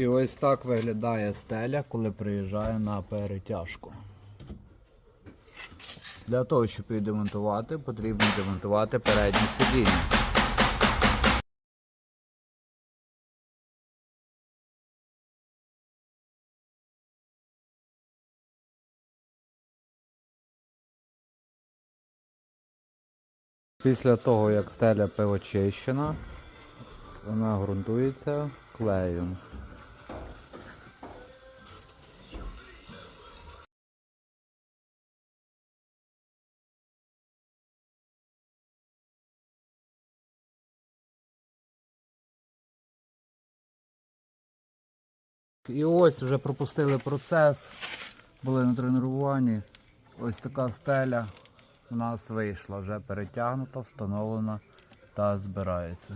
І ось так виглядає стеля, коли приїжджає на перетяжку. Для того, щоб її демонтувати, потрібно демонтувати переднє сидіння. Після того, як стеля поочищена, вона ґрунтується клеєм. І ось вже пропустили процес, були на тренуванні. Ось така стеля у нас вийшла, вже перетягнута, встановлена та збирається.